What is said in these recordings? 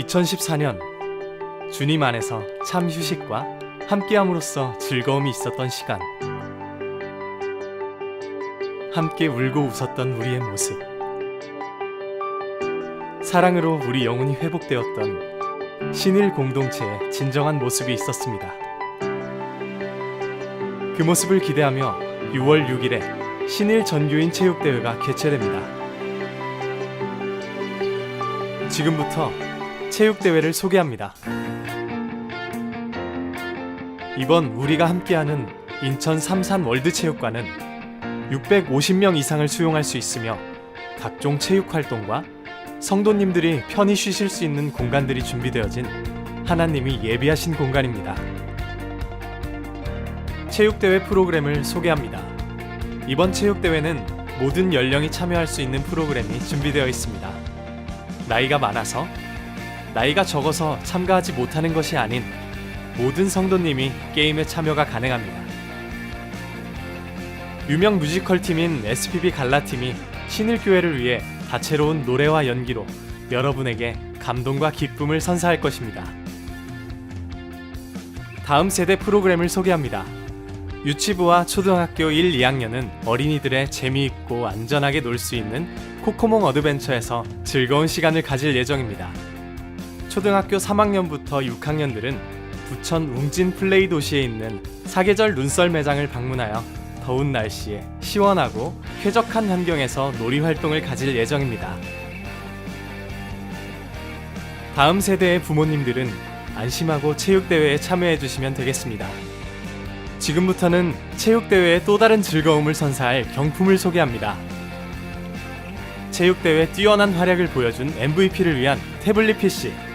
2014년 주님 안에서 참 휴식과 함께함으로써 즐거움이 있었던 시간. 함께 울고 웃었던 우리의 모습. 사랑으로 우리 영혼이 회복되었던 신일 공동체의 진정한 모습이 있었습니다. 그 모습을 기대하며 6월 6일에 신일 전교인 체육대회가 개최됩니다. 지금부터 체육대회를 소개합니다. 이번 우리가 함께하는 인천 삼산 월드체육관은 650명 이상을 수용할 수 있으며 각종 체육 활동과 성도님들이 편히 쉬실 수 있는 공간들이 준비되어진 하나님이 예비하신 공간입니다. 체육대회 프로그램을 소개합니다. 이번 체육대회는 모든 연령이 참여할 수 있는 프로그램이 준비되어 있습니다. 나이가 많아서, 나이가 적어서 참가하지 못하는 것이 아닌 모든 성도님이 게임에 참여가 가능합니다. 유명 뮤지컬 팀인 SPB 갈라팀이 신일교회를 위해 다채로운 노래와 연기로 여러분에게 감동과 기쁨을 선사할 것입니다. 다음 세대 프로그램을 소개합니다. 유치부와 초등학교 1, 2학년은 어린이들의 재미있고 안전하게 놀 수 있는 코코몽 어드벤처에서 즐거운 시간을 가질 예정입니다. 초등학교 3학년부터 6학년들은 부천 웅진 플레이 도시에 있는 사계절 눈썰 매장을 방문하여 더운 날씨에 시원하고 쾌적한 환경에서 놀이 활동을 가질 예정입니다. 다음 세대의 부모님들은 안심하고 체육대회에 참여해 주시면 되겠습니다. 지금부터는 체육대회의 또 다른 즐거움을 선사할 경품을 소개합니다. 체육대회 뛰어난 활약을 보여준 MVP를 위한 태블릿 PC.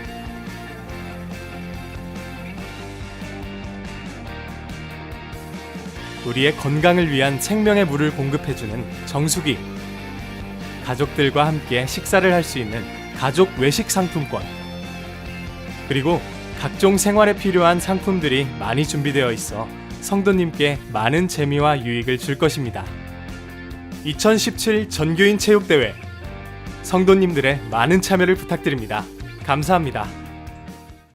우리의 건강을 위한 생명의 물을 공급해주는 정수기. 가족들과 함께 식사를 할 수 있는 가족 외식 상품권. 그리고 각종 생활에 필요한 상품들이 많이 준비되어 있어 성도님께 많은 재미와 유익을 줄 것입니다. 2017 전교인 체육대회 성도님들의 많은 참여를 부탁드립니다. 감사합니다.